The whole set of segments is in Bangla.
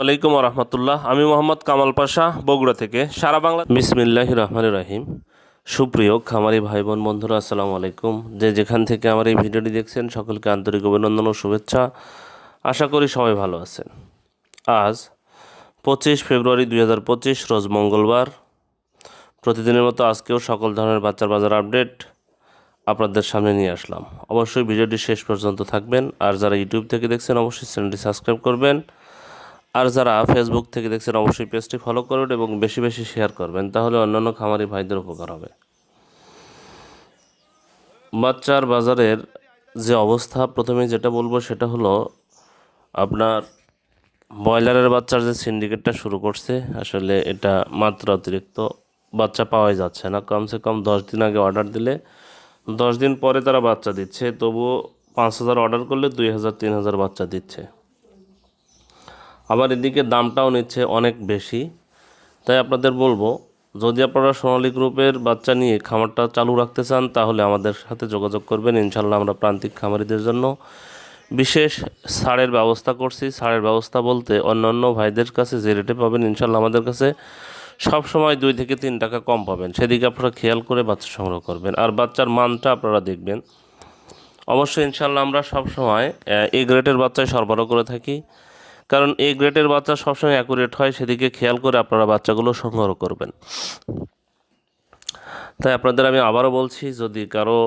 ওয়ালাইকুম রহমতুল্লাহ আমি মোহাম্মদ কামাল পাশা, বগুড়া থেকে। সারা বাংলা বিসমিল্লাহ রহমান রাহিম। সুপ্রিয় খামারি ভাই বোন বন্ধুরা, আসসালামু আলাইকুম। যে যেখান থেকে আমার এই ভিডিওটি দেখছেন, সকলকে আন্তরিক অভিনন্দন ও শুভেচ্ছা। আশা করি সবাই ভালো আছেন। আজ পঁচিশ ফেব্রুয়ারি দুই হাজার পঁচিশ, রোজ মঙ্গলবার। প্রতিদিনের মতো আজকেও সকল ধরনের বাচ্চার বাজার আপডেট আপনাদের সামনে নিয়ে আসলাম। অবশ্যই ভিডিওটি শেষ পর্যন্ত থাকবেন। আর যারা ইউটিউব থেকে দেখছেন, অবশ্যই চ্যানেলটি সাবস্ক্রাইব করবেন। আর যারা ফেসবুক থেকে দেখছেন, অবশ্যই পেজটি ফলো করবেন এবং বেশি বেশি শেয়ার করবেন, তাহলে অন্যান্য খামারি ভাইদের উপকার হবে। বাচ্চার বাজারের যে অবস্থা, প্রথমে যেটা বলব সেটা হলো, আপনার ব্রয়লারের বাচ্চার যে সিন্ডিকেটটা শুরু করছে, আসলে এটা মাত্রা অতিরিক্ত বাচ্চা পাওয়াই যাচ্ছে না। কমসে কম দশ দিন আগে অর্ডার দিলে, দশ দিন পরে তারা বাচ্চা দিচ্ছে, তবুও পাঁচ হাজার অর্ডার করলে দুই হাজার, তিন হাজার বাচ্চা দিচ্ছে। আবার এদিকে দামটাও নিচ্ছে অনেক বেশি। তাই আপনাদের বলব, যদি আপনারা সোনালী গ্রুপের বাচ্চা নিয়ে খামারটা চালু রাখতে চান, তাহলে আমাদের সাথে যোগাযোগ করবেন। ইনশাল্লাহ আমরা প্রান্তিক খামারিদের জন্য বিশেষ ছাড়ের ব্যবস্থা করছি। সারের ব্যবস্থা বলতে অন্যান্য ভাইদের কাছে যে রেটে পাবেন ইনশাল্লাহ আমাদের কাছে সব সময় দুই থেকে তিন টাকা কম পাবেন। সেদিকে আপনারা খেয়াল করে বাচ্চা সংগ্রহ করবেন। আর বাচ্চার মানটা আপনারা দেখবেন। অবশ্যই ইনশাল্লাহ আমরা সব সময় এ গ্রেডের বাচ্চায় সরবরাহ করে থাকি। কারণ এই গ্রেডের বাচ্চা সবসময় অ্যাকুরেট হয়, সেদিকে খেয়াল করে আপনারা বাচ্চাগুলো সংগ্রহ করবেন। তাই আপনাদের আমি আবারও বলছি, যদি কারও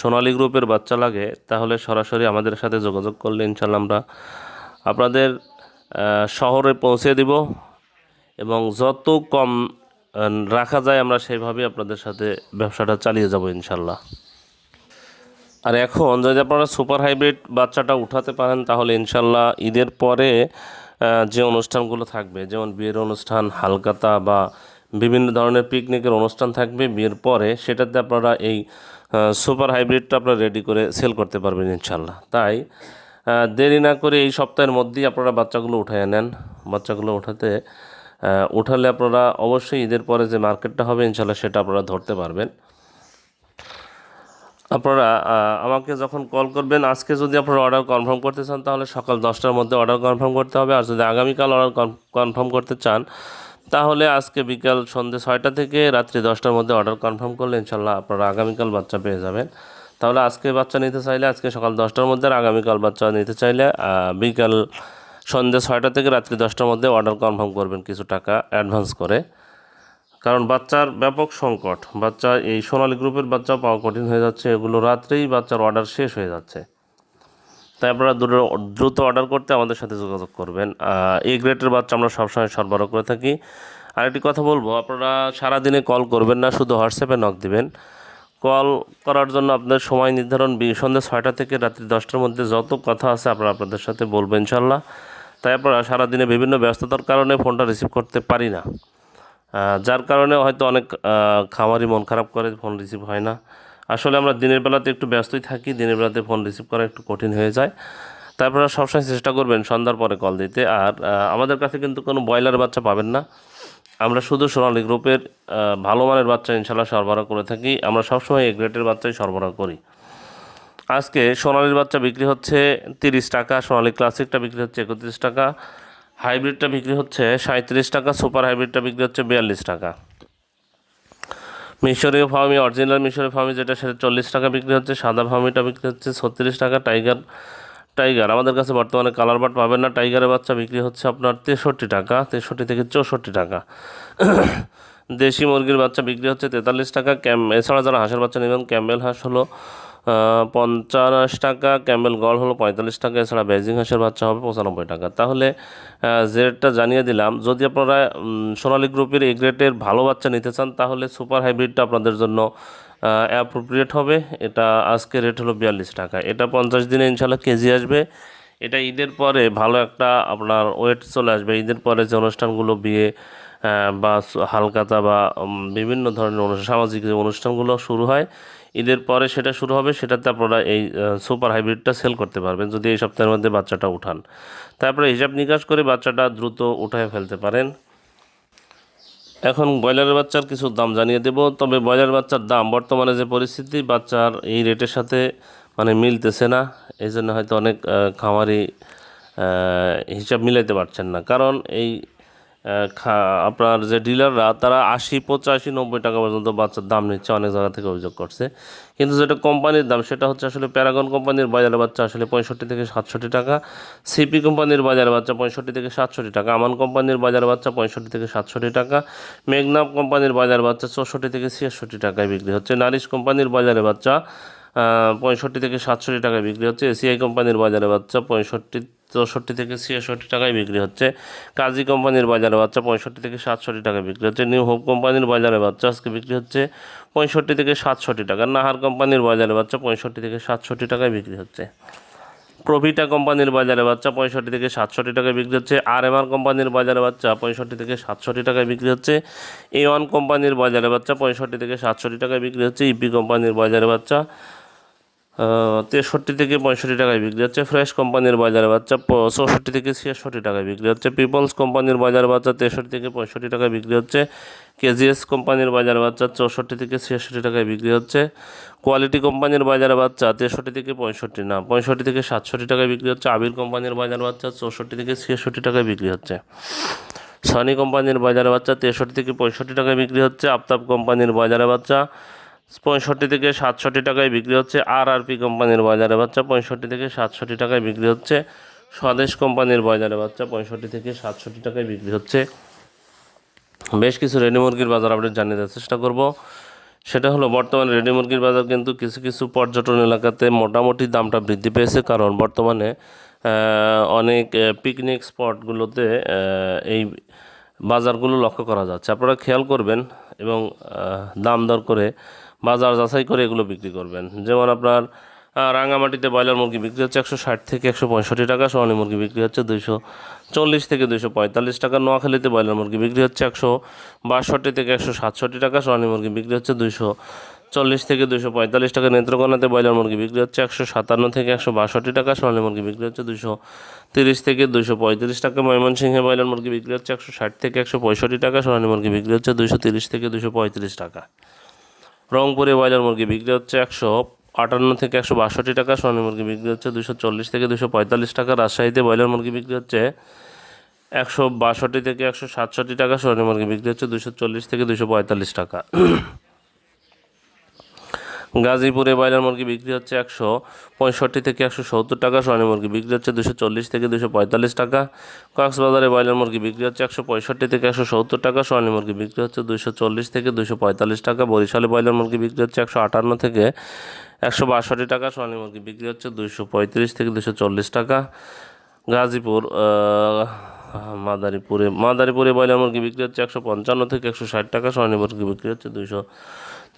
সোনালী গ্রুপের বাচ্চা লাগে, তাহলে সরাসরি আমাদের সাথে যোগাযোগ করলে ইনশাল্লাহ আমরা আপনাদের শহরে পৌঁছে দিব এবং যত কম রাখা যায় আমরা সেইভাবে আপনাদের সাথে ব্যবসাটা চালিয়ে যাব ইনশাল্লাহ আর এখন যদি আপনারা সুপার হাইব্রিড বাচ্চাটা উঠাতে পারেন, তাহলে ইনশাল্লাহ ঈদের পরে যে অনুষ্ঠানগুলো থাকবে, যেমন বিয়ের অনুষ্ঠান, হালকাতা বা বিভিন্ন ধরনের পিকনিকের অনুষ্ঠান থাকবে বিয়ের পরে, সেটাতে আপনারা এই সুপার হাইব্রিডটা আপনারা রেডি করে সেল করতে পারবেন ইনশাল্লাহ। তাই দেরি না করে এই সপ্তাহের মধ্যেই আপনারা বাচ্চাগুলো উঠায় নেন। বাচ্চাগুলো উঠাতে উঠালে আপনারা অবশ্যই ঈদের পরে যে মার্কেটটা হবে, ইনশাল্লাহ সেটা আপনারা ধরতে পারবেন। আপনারা আমাকে যখন কল করবেন, আজকে যদি আপনারা অর্ডার কনফার্ম করতে চান, তাহলে সকাল দশটার মধ্যে অর্ডার কনফার্ম করতে হবে। আর যদি আগামীকাল অর্ডার কনফার্ম করতে চান, তাহলে আজকে বিকাল সন্ধ্যে ছয়টা থেকে রাত্রি দশটার মধ্যে অর্ডার কনফার্ম করলে ইনশাল্লাহ আপনারা আগামীকাল বাচ্চা পেয়ে যাবেন। তাহলে আজকে বাচ্চা নিতে চাইলে আজকে সকাল দশটার মধ্যে আর আগামীকাল বাচ্চা নিতে চাইলে বিকাল সন্ধ্যে ছয়টা থেকে রাত্রি দশটার মধ্যে অর্ডার কনফার্ম করবেন কিছু টাকা অ্যাডভান্স করে। কারণ বাচ্চার ব্যাপক সংকট। বাচ্চা এই সোনালী গ্রুপের বাচ্চা পাওয়া কঠিন হয়ে যাচ্ছে। এগুলো রাত্রেই বাচ্চার অর্ডার শেষ হয়ে যাচ্ছে। তাই আপনারা দ্রুত দ্রুত অর্ডার করতে আমাদের সাথে যোগাযোগ করবেন। এই গ্রেডের বাচ্চা আমরা সবসময় সরবরাহ করে থাকি। আরেকটি কথা বলব, আপনারা সারাদিনে কল করবেন না, শুধু হোয়াটসঅ্যাপে নক দিবেন। কল করার জন্য আপনাদের সময় নির্ধারণ সন্ধ্যে ছয়টা থেকে রাত্রি দশটার মধ্যে যত কথা আছে আপনারা আপনাদের সাথে বলবেন ইনশাল্লাহ। তাই আপনারা সারাদিনে বিভিন্ন ব্যস্ততার কারণে ফোনটা রিসিভ করতে পারি না। যার কারণে হয়তো অনেক খামারি মন খারাপ করে ফোন রিসিভ হয় না। আসলে আমরা দিনের বেলাতে একটু ব্যস্তই থাকি, দিনের বেলাতে ফোন রিসিভ করা একটু কঠিন হয়ে যায়। তারপরে সবসময় চেষ্টা করবেন সন্ধ্যার পরে কল দিতে। আর আমাদের কাছে কিন্তু কোনো ব্রয়লার বাচ্চা পাবেন না। আমরা শুধু সোনালী গ্রুপের ভালো মানের বাচ্চা ইনশাল্লাহ সরবরাহ করে থাকি। আমরা সবসময় এ গ্রেডের বাচ্চাই সরবরাহ করি। আজকে সোনালির বাচ্চা বিক্রি হচ্ছে তিরিশ টাকা, সোনালি ক্লাসিকটা বিক্রি হচ্ছে একত্রিশ টাকা। হাইব্রিডটা বিক্রি হচ্ছে সাঁত্রিশ টাকা, সুপার হাইব্রিডটা বিক্রি হচ্ছে বিয়াল্লিশ টাকা। মিশরীয় ফার্মি অরিজিনাল মিশরীয় ফার্মি যেটা, সেটা চল্লিশ টাকা বিক্রি হচ্ছে, সাদা ফার্মিটা বিক্রি হচ্ছে ছত্রিশ টাকা, টাইগার টাইগার। আমাদের কাছে বর্তমানে কালার বাট পাবেন না, টাইগারের বাচ্চা বিক্রি হচ্ছে আপনার তেষট্টি টাকা, তেষট্টি থেকে চৌষট্টি টাকা। দেশি মুরগির বাচ্চা বিক্রি হচ্ছে তেতাল্লিশ টাকা, ক্যাম এছাড়া যারা হাঁসের বাচ্চা নেবেন, ক্যাম্বেল হাঁস হলো পঞ্চাশ টাকা, ক্যাম্বেল গড় হলো পঁয়তাল্লিশ টাকা, এছাড়া বেজিং হাঁসের বাচ্চা হবে পঁচানব্বই টাকা। তাহলে যে রেটটা জানিয়ে দিলাম, যদি আপনারা সোনালী গ্রুপের এই গ্রেডের ভালো বাচ্চা নিতে চান, তাহলে সুপার হাইব্রিডটা আপনাদের জন্য অ্যাপ্রোপ্রিয়েট হবে। এটা আজকে রেট হলো বিয়াল্লিশ টাকা। এটা পঞ্চাশ দিনে ইনশাল্লাহ কেজি আসবে। এটা ঈদের পরে ভালো একটা আপনার ওয়েট চলে আসবে। ঈদের পরে যে অনুষ্ঠানগুলো বিয়ে বা হালকাতা বা বিভিন্ন ধরনের সামাজিক যে অনুষ্ঠানগুলো শুরু হয় ঈদের পরে সেটা শুরু হবে, সেটাতে আপনারা এই সুপার হাইব্রিডটা সেল করতে পারবেন যদি এই সপ্তাহের মধ্যে বাচ্চাটা উঠান। তারপরে হিসাব নিকাশ করে বাচ্চাটা দ্রুত উঠায় ফেলতে পারেন। এখন ব্রয়লারের বাচ্চার কিছু দাম জানিয়ে দেব, তবে ব্রয়লার বাচ্চার দাম বর্তমানে যে পরিস্থিতি, বাচ্চার এই রেটের সাথে মানে মিলতেছে না এই জন্য হয়তো অনেক খামারি হিসাব মিলাইতে পারছেন না। কারণ এই আপনার যে ডিলাররা, তারা আশি, পঁচাশি, নব্বই টাকা পর্যন্ত বাচ্চার দাম নিচ্ছে, অনেক জায়গা থেকে অভিযোগ করছে। কিন্তু যেটা কোম্পানির দাম, সেটা হচ্ছে আসলে প্যারাগন কোম্পানির বাজারে বাচ্চা আসলে পঁয়ষট্টি থেকে সাতষট্টি টাকা, সিপি কোম্পানির বাজারে বাচ্চা পঁয়ষট্টি থেকে সাতষট্টি টাকা, আমান কোম্পানির বাজারে বাচ্চা পঁয়ষট্টি থেকে সাতষট্টি টাকা মেঘনাপ কোম্পানির বাজার বাচ্চা চৌষট্টি থেকে ছিয়াষট্টি টাকায় বিক্রি হচ্ছে, নারিশ কোম্পানির বাজারে বাচ্চা পঁয়ষট্টি থেকে সাতষট্টি টাকায় বিক্রি হচ্ছে, এসিআই কোম্পানির বাজারে বাচ্চা পঁয়ষট্টি চৌষট্টি থেকে ছিয়াষট্টি টাকায় বিক্রি হচ্ছে। কাজী কোম্পানির বাজারে বাচ্চা পঁয়ষট্টি থেকে সাতষট্টি টাকায় বিক্রি হচ্ছে। নিউ হোপ কোম্পানির বাজারে বাচ্চা আজকে বিক্রি হচ্ছে পঁয়ষট্টি থেকে সাতষট্টি টাকা। নাহার কোম্পানির বাজারে বাচ্চা পঁয়ষট্টি থেকে সাতষট্টি টাকায় বিক্রি হচ্ছে। প্রভিটা কোম্পানির বাজারে বাচ্চা পঁয়ষট্টি থেকে সাতষট্টি টাকায় বিক্রি হচ্ছে। আর এম আর কোম্পানির বাজারে বাচ্চা পঁয়ষট্টি থেকে সাতষট্টি টাকায় বিক্রি হচ্ছে। এ ওয়ান কোম্পানির বাজারে বাচ্চা পঁয়ষট্টি থেকে সাতষট্টি টাকায় বিক্রি হচ্ছে। ইপি কোম্পানির বাজারে বাচ্চা তেষট্টি থেকে পঁয়ষট্টি টাকায় বিক্রি হচ্ছে। ফ্রেশ কোম্পানির বাজার বাচ্চা চৌষট্টি থেকে ছিয়াষট্টি টাকায় বিক্রি হচ্ছে। পিপলস কোম্পানির বাজার বাচ্চা তেষট্টি থেকে পঁয়ষট্টি টাকায় বিক্রি হচ্ছে। কেজিএস কোম্পানির বাজার বাচ্চা চৌষট্টি থেকে ছিয়াষট্টি টাকায় বিক্রি হচ্ছে। কোয়ালিটি কোম্পানির বাজার বাচ্চা তেষট্টি থেকে পঁয়ষট্টি না, পঁয়ষট্টি থেকে সাতষট্টি টাকায় বিক্রি হচ্ছে। আবির কোম্পানির বাজার বাচ্চা চৌষট্টি থেকে ছিয়াষট্টি টাকায় বিক্রি হচ্ছে। সনি কোম্পানির বাজার বাচ্চা তেষট্টি থেকে পঁয়ষট্টি টাকায় বিক্রি হচ্ছে। আফতাব কোম্পানির বাজারে বাচ্চা পঁয়ষট্টি থেকে সাতষট্টি টাকায় বিক্রি হচ্ছে আর আর পি কোম্পানির বাজারে। বাচ্চা, পঁয়ষট্টি থেকে সাতষট্টি টাকায় বিক্রি হচ্ছে স্বদেশ কোম্পানির বাজারে। বাচ্চা, পঁয়ষট্টি থেকে সাতষট্টি টাকায় বিক্রি হচ্ছে। বেশ কিছু রেডি মুরগির বাজার আপডেট জানিয়ে দেওয়ার চেষ্টা করব। সেটা হলো, বর্তমানে রেডি মুরগির বাজার কিন্তু কিছু কিছু পর্যটন এলাকাতে মোটামুটি দামটা বৃদ্ধি পেয়েছে। কারণ বর্তমানে অনেক পিকনিক স্পটগুলোতে এই বাজারগুলো লক্ষ্য করা যাচ্ছে। আপনারা খেয়াল করবেন এবং দাম দর করে বাজার যাচাই করে এগুলো বিক্রি করবেন। যেমন আপনার রাঙামাটিতে ব্রয়লার মুরগি বিক্রি হচ্ছে একশো ষাট থেকে একশো পঁয়ষট্টি টাকা সোহানি মুরগি বিক্রি হচ্ছে দুইশো চল্লিশ থেকে দুইশো পঁয়তাল্লিশ টাকা, নোয়াখালীতে ব্রয়লার মুরগি বিক্রি হচ্ছে একশো বাষট্টি থেকে একশো সাতষট্টি টাকা সোহানি মুরগি বিক্রি হচ্ছে দুইশো চল্লিশ থেকে দুশো পঁয়তাল্লিশ টাকা নেত্রকোনাতে ব্রয়লার মুরগি বিক্রি হচ্ছে একশো সাতান্ন থেকে একশো বাষট্টি টাকা, সোনালী মুরগি বিক্রি হচ্ছে দুশো তিরিশ থেকে দুশো পঁয়ত্রিশ টাকা, ময়মনসিংহে ব্রয়লার মুরগি বিক্রি হচ্ছে একশো ষাট থেকে একশো পঁয়ষট্টি টাকা, সোনালী মুরগি বিক্রি হচ্ছে দুশো তিরিশ থেকে দুশো পঁয়ত্রিশ টাকা। রংপুরে ব্রয়লার মুরগি বিক্রি হচ্ছে একশো আটান্ন থেকে একশো বাষট্টি টাকা, সোনালী মুরগি বিক্রি হচ্ছে দুশো চল্লিশ থেকে দুশো পঁয়তাল্লিশ টাকা, রাজশাহীতে ব্রয়লার মুরগি বিক্রি হচ্ছে একশো বাষট্টি থেকে একশো সাতষট্টি টাকা, সোনালী মুরগি বিক্রি হচ্ছে দুশো চল্লিশ থেকে দুশো পঁয়তাল্লিশ টাকা। গাজীপুরে ব্রয়লার মুরগি বিক্রি হচ্ছে একশো পঁয়ষট্টি থেকে একশো সত্তর টাকা সোনালী মুরগি বিক্রি হচ্ছে দুশো চল্লিশ থেকে দুশো পঁয়তাল্লিশ টাকা। কক্সবাজারে ব্রয়লার মুরগি বিক্রি হচ্ছে একশো পঁয়ষট্টি থেকে একশো সত্তর টাকা সোনালী মুরগি বিক্রি হচ্ছে দুশো চল্লিশ থেকে দুশো পঁয়তাল্লিশ টাকা। বরিশালে ব্রয়লার মুরগি বিক্রি হচ্ছে একশো আটান্ন থেকে একশো বাষট্টি টাকা সোনালী মুরগি বিক্রি হচ্ছে দুশো পঁয়ত্রিশ থেকে দুশো চল্লিশ টাকা। গাজীপুর মাদারীপুরে মাদারীপুরে ব্রয়লার মুরগি বিক্রি হচ্ছে একশো পঞ্চান্ন থেকে একশো ষাট টাকা সোনালী মুরগি বিক্রি হচ্ছে দুশো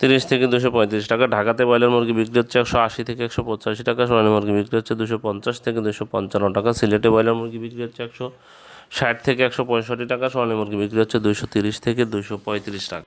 তিরিশ থেকে দুশো পঁয়ত্রিশ টাকা। ঢাকাতে ব্রয়লার মুরগি বিক্রি হচ্ছে একশো আশি থেকে একশো পঁচাশি টাকা। সোনালী মুরগি বিক্রি হচ্ছে দুশো পঞ্চাশ থেকে দুশো পঞ্চান্ন টাকা। সিলেটে ব্রয়লার মুরগি বিক্রি হচ্ছে একশো ষাট থেকে একশো পঁয়ষট্টি টাকা। সোনালী মুরগি বিক্রি হচ্ছে দুশো তিরিশ থেকে দুশো পঁয়ত্রিশ টাকা।